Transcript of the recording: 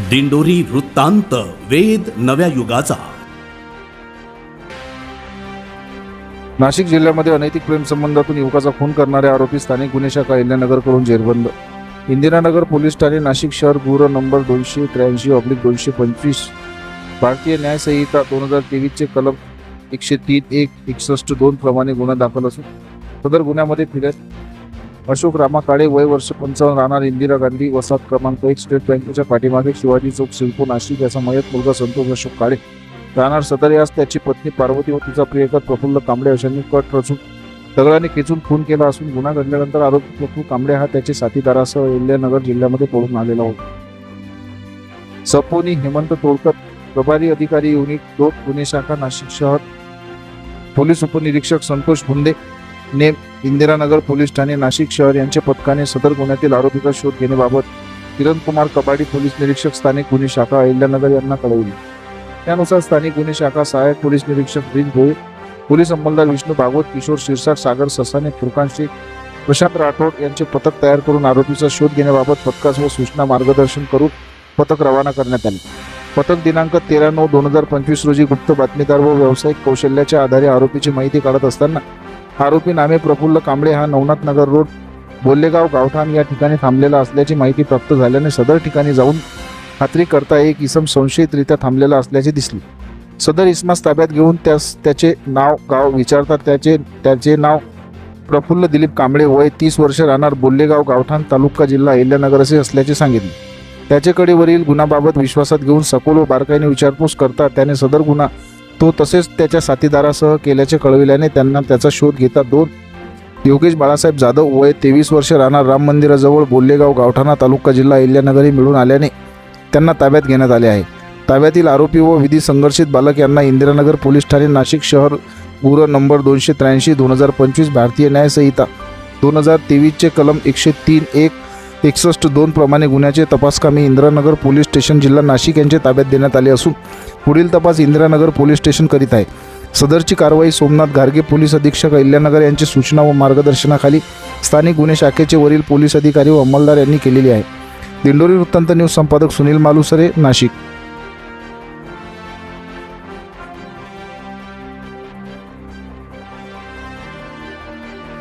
दिंडोरी वृत्तांत वेद नव्या युगाचा. नाशिक जिल्ह्यामध्ये अनैतिक प्रेमसंबंधातून युवकाचा खून करणारे आरोपी स्थानिक गुन्हे शाखा इंदिरानगरकडून जेरबंद. इंदिरानगर पोलीस ठाणे नाशिक शहर गुर नंबर दोनशे त्र्याऐंशी ऑब्लिक दोनशे पंचवीस. भारतीय न्याय संहिता दोन हजार तेवीसचे कलम एकशे तीन एक एकसष्ट दोन प्रमाणे गुन्हा दाखल असून सदर गुन्ह्यामध्ये फिर्याद अशोक रामा काळे वय वर्ष पंचावन्न राहणार इंदिरा गांधी वसाहत क्रमांक एक स्टेट बँकेच्या पाठीमागे शिवाजी चौक सिल्को नाशिक याचा मयत मुलगा संतोष अशोक काळे. राहणार सदर आज त्याची पत्नी पार्वती व तिचा प्रियकर प्रफुल्ल कांबळे अशांनी कट रचून दगडाने खेचून खून केला असून गुन्हा घडल्यानंतर आरोपी प्रफुल्ल कांबळे हा त्याचे साथीदारासह अहिल्यानगर जिल्ह्यामध्ये पळून आलेला होता. सपोनी हेमंत तोडकर प्रभारी अधिकारी युनिट दोन गुन्हे शाखा नाशिक शहर. पोलीस उपनिरीक्षक संतोष भुंदे नेम इंदिरानगर पोलीस ठाणे नाशिक शहर यांच्या पथकाने सदर गुन्ह्यातील आरोपीचा शोध घेण्याबाबत किरण कुमार कबाडी पोलीस निरीक्षक स्थानिक गुन्हे शाखा अहिल्यानगर यांना कळवली. त्यानुसार स्थानिक गुन्हे शाखा सहाय्यक पोलीस निरीक्षक ब्रिज भोये पोलीस अंमलदार विष्णू भागवत किशोर शिरसाट सागर ससाने फुरकान शेख प्रशांत राठोड यांचे पथक तयार करून आरोपीचा शोध घेण्याबाबत पथकास व सूचना मार्गदर्शन करून पथक रवाना करण्यात आले. पथक दिनांक तेरा नऊ दोन हजार पंचवीस रोजी गुप्त बातमीदार व व्यावसायिक कौशल्याच्या आधारे आरोपीची माहिती काढत असताना आरोपी नामे प्रफुल्ल कांबळे हा नवनाथ नगर रोड बोल्लेगाव गावठाण या ठिकाणी थांबलेला असल्याची माहिती प्राप्त झाल्याने सदर ठिकाणी जाऊन खात्री करता एक इसम संशयितरित्या थांबलेला असल्याचे दिसले. सदर इसमास ताब्यात घेऊन त्यास त्याचे नाव गाव विचारतात. त्याचे त्याचे नाव प्रफुल्ल दिलीप कांबळे. वय तीस वर्ष राहणार बोल्लेगाव गावठाण तालुका जिल्हा अहिल्यानगर असे असल्याचे सांगितले. त्याच्याकडे वरील गुन्हाबाबत विश्वासात घेऊन सखोल व बारकाईने विचारपूस करता त्याने सदर गुन्हा तो तसेच त्याच्या साथीदारासह केल्याचे कळविल्याने त्यांना त्याचा शोध घेता दोन योगेश बाळासाहेब जाधव वय तेवीस वर्ष राहणार राम मंदिराजवळ बोल्लेगाव गावठाणा तालुका जिल्हा अहिल्यानगरी मिळून आल्याने त्यांना ताब्यात घेण्यात आले आहे. ताब्यातील आरोपी व विधी संघर्षित बालक यांना इंदिरानगर पोलीस ठाणे नाशिक शहर गुर नंबर दोनशे त्र्याऐंशी दोन हजार पंचवीस भारतीय न्यायसंहिता दोन हजार तेवीसचे कलम एकशे तीन एक एकसष्ट दोन प्रमाणे गुन्ह्याचे तपासकामी इंदिरानगर पोलीस स्टेशन जिल्हा नाशिक यांचे ताब्यात देण्यात आले असून पुढील तपास इंदिरानगर पोलीस स्टेशन करीत आहे. सदरची कारवाई सोमनाथ घारगे पोलीस अधीक्षक अहिल्यानगर यांची सूचना व मार्गदर्शनाखाली स्थानिक गुन्हे शाखेचे वरील पोलीस अधिकारी व अंमलदार यांनी केलेली आहे. दिंडोरी वृत्तांत न्यूज संपादक सुनील मालुसरे नाशिक.